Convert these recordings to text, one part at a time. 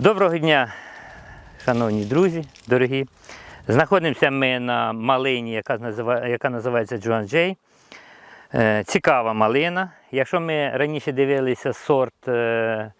Доброго дня, шановні друзі, дорогі. Знаходимося ми на малині, яка, називає, яка називається Джоан Джей. Е, Цікава малина. Якщо ми раніше дивилися сорт е,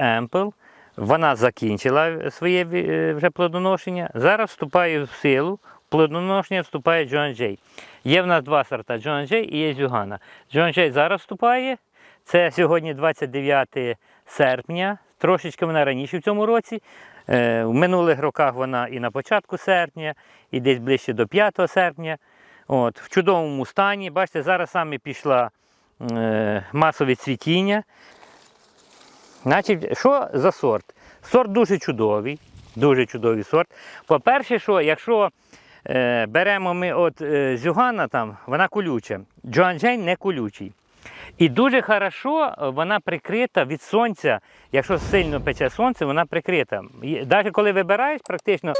Ample, вона закінчила своє е, вже плодоношення. Зараз вступає в силу. Плодоношення вступає Джоан Джей. Є в нас два сорта Джоан Джей і є Зюгана. Джоан Джей зараз вступає. Це сьогодні 29 серпня. Трошечки вона раніше в цьому році. Е, В минулих роках вона і на початку серпня, і десь ближче до 5 серпня. От, в чудовому стані. Бачите, зараз саме пішла е, масове цвітіння. Значить, що за сорт? Сорт дуже чудовий. Дуже чудовий сорт. По-перше, що якщо е, беремо ми от зюгана, там, вона колюча. Джоанджейн не колючий. І дуже хорошо вона прикрита від сонця. Якщо сильно пече сонце, вона прикрита. Навіть коли вибираєш, практично,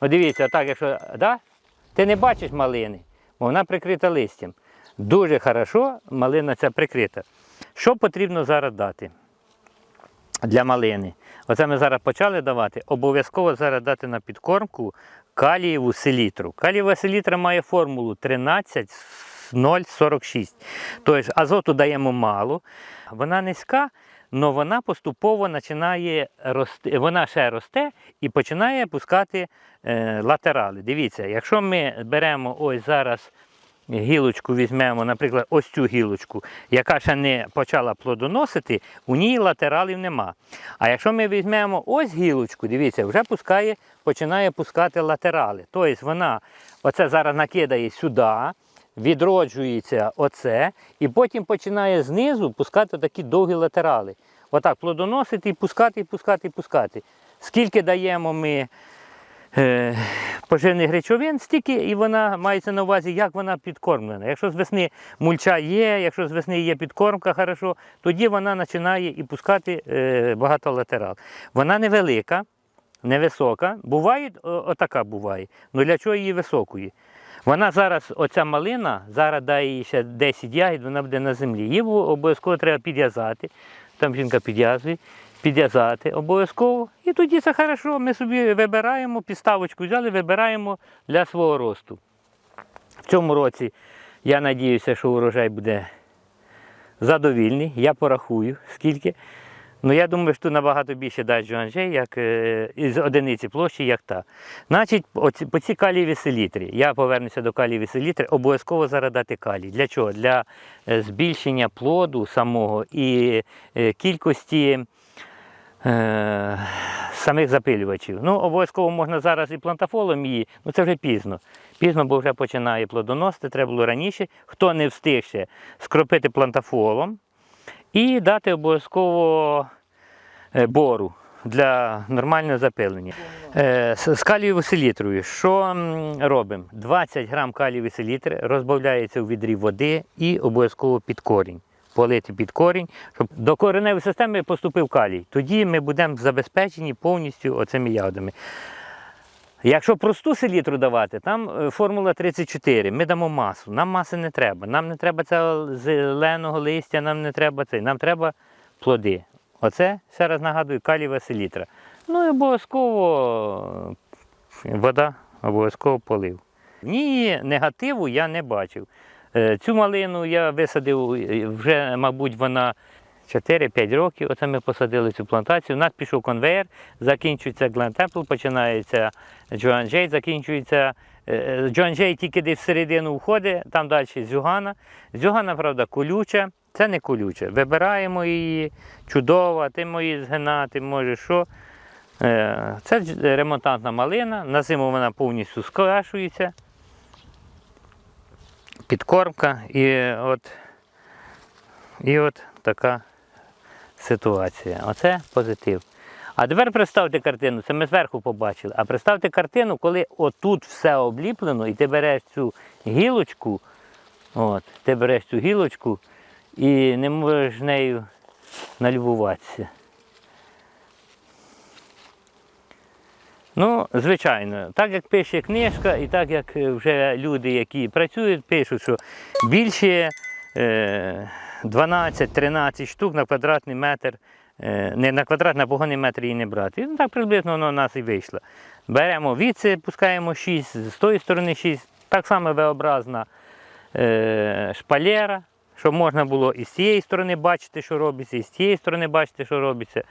от дивіться, отак, якщо да, ти не бачиш малини, бо вона прикрита листям. Дуже хорошо малина ця прикрита. Що потрібно зараз дати для малини? Оце ми зараз почали давати. Обов'язково зараз дати на підкормку калієву селітру. Калієва селітра має формулу 13 0,46. Тобто азоту даємо мало. Вона низька, але вона поступово починає рости, вона ще росте і починає пускати е, латерали. Дивіться, якщо ми беремо ось зараз гілочку, візьмемо, наприклад, ось цю гілочку, яка ще не почала плодоносити, у ній латералів нема. А якщо ми візьмемо ось гілочку, дивіться, вже пускає, починає пускати латерали. Тобто вона оце зараз накидає сюди відроджується оце, і потім починає знизу пускати такі довгі латерали. Отак плодоносити і пускати, і пускати, і пускати. Скільки даємо ми е, поживних речовин, стільки і вона мається на увазі, як вона підкормлена. Якщо з весни мульча є, якщо з весни є підкормка, хорошо, тоді вона починає і пускати е, багато латерал. Вона невелика, невисока. Буває, отака буває. Ну для чого її високої? Вона зараз, оця малина, зараз дає їй ще 10 ягід, вона буде на землі. Її обов'язково треба підв'язати. Там жінка підв'язує, підв'язати обов'язково. І тоді це хорошо. Ми собі вибираємо, підставочку взяли, вибираємо для свого росту. В цьому році я сподіваюся, що урожай буде задовільний. Я порахую, скільки. Ну, я думаю, що тут набагато більше дасть Джоанжей, як е, із одиниці площі, як та. Значить, оці, по цій калієві селітрі. Я повернуся до калієві селітри, обов'язково зараз дати калій. Для чого? Для е, збільшення плоду самого і е, кількості е, самих запилювачів. Ну, обов'язково можна зараз і плантафолом її, ну це вже пізно. Пізно, бо вже починає плодоносити, треба було раніше. Хто не встиг ще скропити плантафолом, і дати обов'язково е, бору для нормального запилення. Е, З калієвою селітрою. Що робимо? 20 грам калієвої селітри розбавляється у відрі води і обов'язково під корінь. Полити під корінь, щоб до кореневої системи поступив калій. Тоді ми будемо забезпечені повністю оцими ягодами. Якщо просту селітру давати, там е, формула 34, ми дамо масу. Нам маси не треба. Нам не треба цього зеленого листя, нам не треба цей, нам треба плоди. Оце, ще раз нагадую, калієва селітра. Ну і обов'язково е, вода, обов'язково полив. Ні, негативу я не бачив. Е, Цю малину я висадив вже, мабуть, вона 4-5 років. Оце ми посадили цю плантацію. У нас пішов конвейер, закінчується Glen Temple, починається Joan Jay, закінчується е, Joan Jay тільки десь всередину входить, там далі Зюгана. Зюгана, правда, колюча. Це не колюча. Вибираємо її, чудова, ти можеш згинати, можеш що. Е, Це ремонтантна малина. На зиму вона повністю скрашується. Підкормка і от, і от така ситуація. Оце позитив. А тепер представте картину, це ми зверху побачили. А представте картину, коли отут все обліплено, і ти береш цю гілочку, от, ти береш цю гілочку і не можеш нею налюбуватися. Ну, звичайно, так як пише книжка, і так як вже люди, які працюють, пишуть, що більше е, 12-13 штук на квадратний метр е, не на квадрат, на погонний метр її не брати. Ну, так приблизно воно у нас і вийшло. Беремо віце, пускаємо 6, з тої сторони 6, так само V-образна е, шпалера, щоб можна було і з цієї сторони бачити, що робиться, і з цієї сторони бачити, що робиться.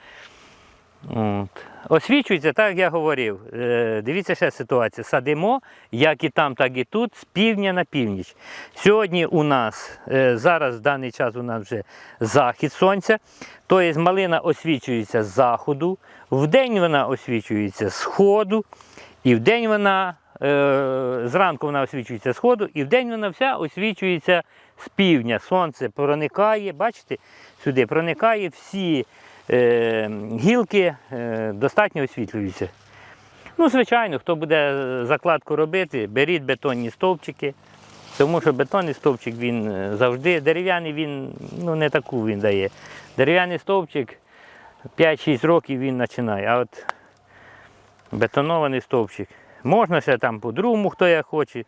От. Освічується, так як я говорив. Е, дивіться ще ситуація. Садимо, як і там, так і тут, з півдня на північ. Сьогодні у нас, е, зараз в даний час у нас вже захід сонця. Тобто малина освічується з заходу, вдень вона освічується з сходу, і вдень вона, е, зранку вона освічується з сходу, і вдень вона вся освічується з півдня. Сонце проникає, бачите, сюди проникає всі гілки е, достатньо освітлюються. Ну, звичайно, хто буде закладку робити, беріть бетонні стовпчики, тому що бетонний стовпчик він е, завжди, дерев'яний він ну, не таку він дає. Дерев'яний стовпчик 5-6 років він починає, а от бетонований стовпчик. Можна ще там по-другому, хто як хоче.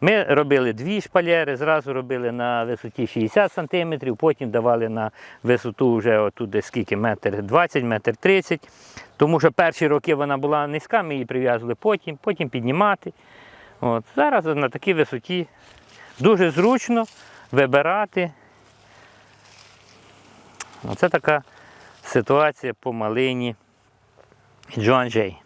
Ми робили дві шпалери, зразу робили на висоті 60 см, потім давали на висоту вже отут десь скільки, метр 20, метр 30. Тому що перші роки вона була низька, ми її прив'язували потім, потім піднімати. От. Зараз на такій висоті дуже зручно вибирати. Оце така ситуація по малині Джоан Джей.